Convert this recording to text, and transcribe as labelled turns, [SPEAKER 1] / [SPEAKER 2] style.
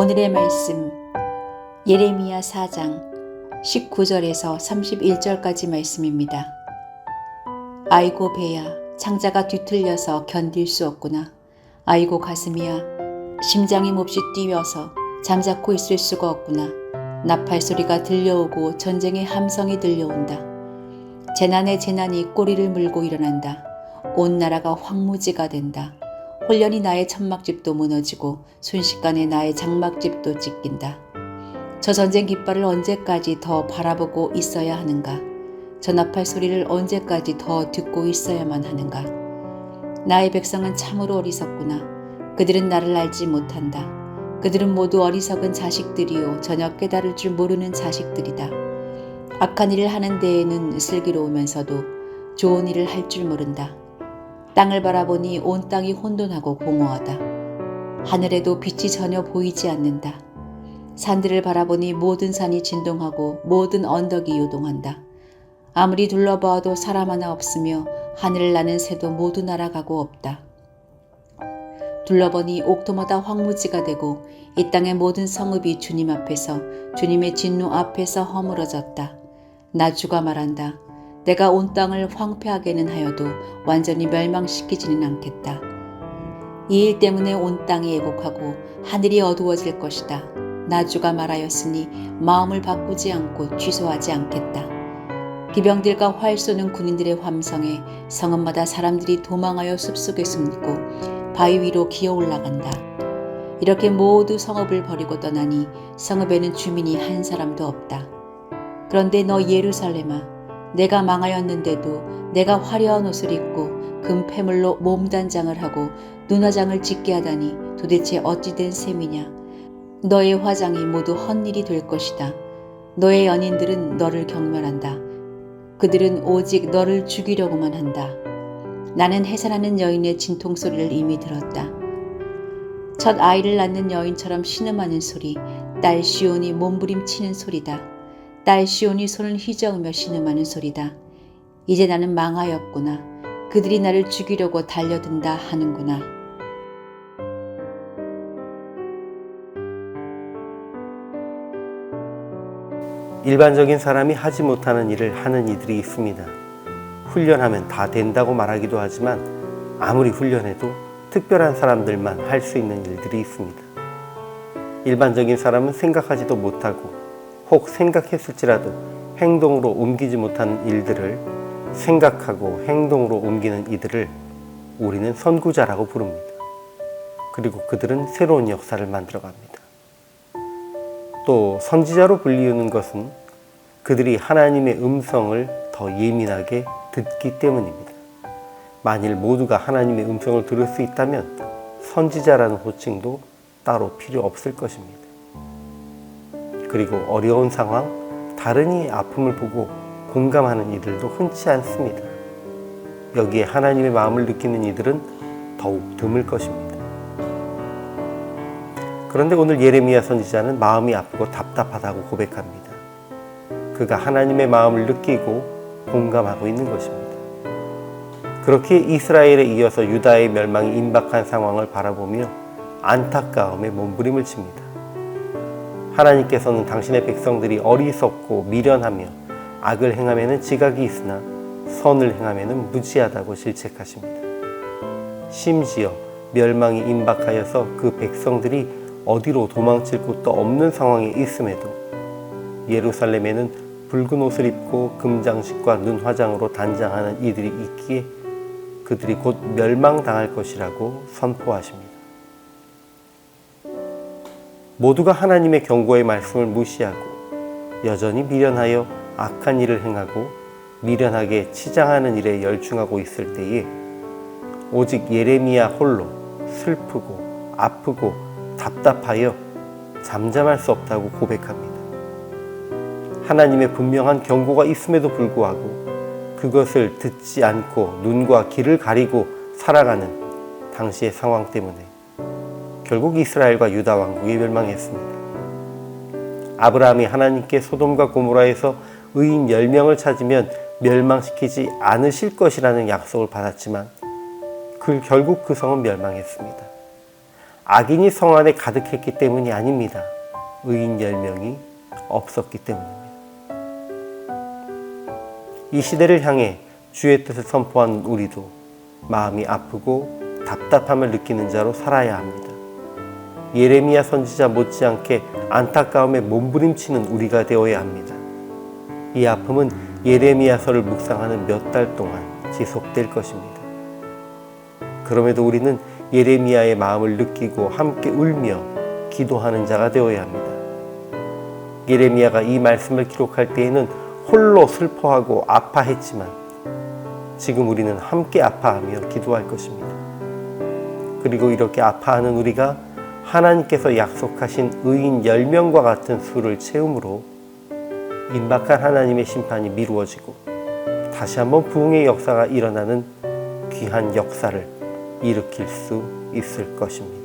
[SPEAKER 1] 오늘의 말씀 예레미야 4장 19절에서 31절까지 말씀입니다. 아이고 배야 창자가 뒤틀려서 견딜 수 없구나. 아이고 가슴이야 심장이 몹시 뛰어서 잠자코 있을 수가 없구나. 나팔 소리가 들려오고 전쟁의 함성이 들려온다. 재난의 재난이 꼬리를 물고 일어난다. 온 나라가 황무지가 된다. 홀연히 나의 천막집도 무너지고 순식간에 나의 장막집도 찢긴다. 저 전쟁 깃발을 언제까지 더 바라보고 있어야 하는가? 저 나팔 소리를 언제까지 더 듣고 있어야만 하는가? 나의 백성은 참으로 어리석구나. 그들은 나를 알지 못한다. 그들은 모두 어리석은 자식들이요 전혀 깨달을 줄 모르는 자식들이다. 악한 일을 하는 데에는 슬기로우면서도 좋은 일을 할 줄 모른다. 땅을 바라보니 온 땅이 혼돈하고 공허하다. 하늘에도 빛이 전혀 보이지 않는다. 산들을 바라보니 모든 산이 진동하고 모든 언덕이 요동한다. 아무리 둘러보아도 사람 하나 없으며 하늘을 나는 새도 모두 날아가고 없다. 둘러보니 옥토마다 황무지가 되고 이 땅의 모든 성읍이 주님 앞에서 주님의 진노 앞에서 허물어졌다. 나주가 말한다. 내가 온 땅을 황폐하게는 하여도 완전히 멸망시키지는 않겠다. 이 일 때문에 온 땅이 애곡하고 하늘이 어두워질 것이다. 나주가 말하였으니 마음을 바꾸지 않고 취소하지 않겠다. 기병들과 활 쏘는 군인들의 함성에 성읍마다 사람들이 도망하여 숲속에 숨고 바위 위로 기어 올라간다. 이렇게 모두 성읍을 버리고 떠나니 성읍에는 주민이 한 사람도 없다. 그런데 너 예루살렘아, 내가 망하였는데도 내가 화려한 옷을 입고 금패물로 몸단장을 하고 눈화장을 짓게 하다니 도대체 어찌 된 셈이냐. 너의 화장이 모두 헛일이 될 것이다. 너의 연인들은 너를 경멸한다. 그들은 오직 너를 죽이려고만 한다. 나는 해산하는 여인의 진통 소리를 이미 들었다. 첫 아이를 낳는 여인처럼 신음하는 소리, 딸 시온이 몸부림치는 소리다. 딸 시온이 손을 휘저으며 신음하는 소리다. 이제 나는 망하였구나. 그들이 나를 죽이려고 달려든다 하는구나.
[SPEAKER 2] 일반적인 사람이 하지 못하는 일을 하는 이들이 있습니다. 훈련하면 다 된다고 말하기도 하지만 아무리 훈련해도 특별한 사람들만 할 수 있는 일들이 있습니다. 일반적인 사람은 생각하지도 못하고 혹 생각했을지라도 행동으로 옮기지 못하는 일들을 생각하고 행동으로 옮기는 이들을 우리는 선구자라고 부릅니다. 그리고 그들은 새로운 역사를 만들어 갑니다. 또 선지자로 불리우는 것은 그들이 하나님의 음성을 더 예민하게 듣기 때문입니다. 만일 모두가 하나님의 음성을 들을 수 있다면 선지자라는 호칭도 따로 필요 없을 것입니다. 그리고 어려운 상황, 다른 이의 아픔을 보고 공감하는 이들도 흔치 않습니다. 여기에 하나님의 마음을 느끼는 이들은 더욱 드물 것입니다. 그런데 오늘 예레미야 선지자는 마음이 아프고 답답하다고 고백합니다. 그가 하나님의 마음을 느끼고 공감하고 있는 것입니다. 그렇게 이스라엘에 이어서 유다의 멸망이 임박한 상황을 바라보며 안타까움에 몸부림을 칩니다. 하나님께서는 당신의 백성들이 어리석고 미련하며 악을 행함에는 지각이 있으나 선을 행함에는 무지하다고 질책하십니다. 심지어 멸망이 임박하여서 그 백성들이 어디로 도망칠 곳도 없는 상황에 있음에도 예루살렘에는 붉은 옷을 입고 금장식과 눈화장으로 단장하는 이들이 있기에 그들이 곧 멸망당할 것이라고 선포하십니다. 모두가 하나님의 경고의 말씀을 무시하고 여전히 미련하여 악한 일을 행하고 미련하게 치장하는 일에 열중하고 있을 때에 오직 예레미야 홀로 슬프고 아프고 답답하여 잠잠할 수 없다고 고백합니다. 하나님의 분명한 경고가 있음에도 불구하고 그것을 듣지 않고 눈과 귀를 가리고 살아가는 당시의 상황 때문에 결국 이스라엘과 유다 왕국이 멸망했습니다. 아브라함이 하나님께 소돔과 고모라에서 의인 10명을 찾으면 멸망시키지 않으실 것이라는 약속을 받았지만 그 결국 그 성은 멸망했습니다. 악인이 성 안에 가득했기 때문이 아닙니다. 의인 10명이 없었기 때문입니다. 이 시대를 향해 주의 뜻을 선포한 우리도 마음이 아프고 답답함을 느끼는 자로 살아야 합니다. 예레미야 선지자 못지않게 안타까움에 몸부림치는 우리가 되어야 합니다. 이 아픔은 예레미야서를 묵상하는 몇 달 동안 지속될 것입니다. 그럼에도 우리는 예레미야의 마음을 느끼고 함께 울며 기도하는 자가 되어야 합니다. 예레미야가 이 말씀을 기록할 때에는 홀로 슬퍼하고 아파했지만 지금 우리는 함께 아파하며 기도할 것입니다. 그리고 이렇게 아파하는 우리가 하나님께서 약속하신 의인 10명과 같은 수를 채움으로 임박한 하나님의 심판이 미루어지고 다시 한번 부흥의 역사가 일어나는 귀한 역사를 일으킬 수 있을 것입니다.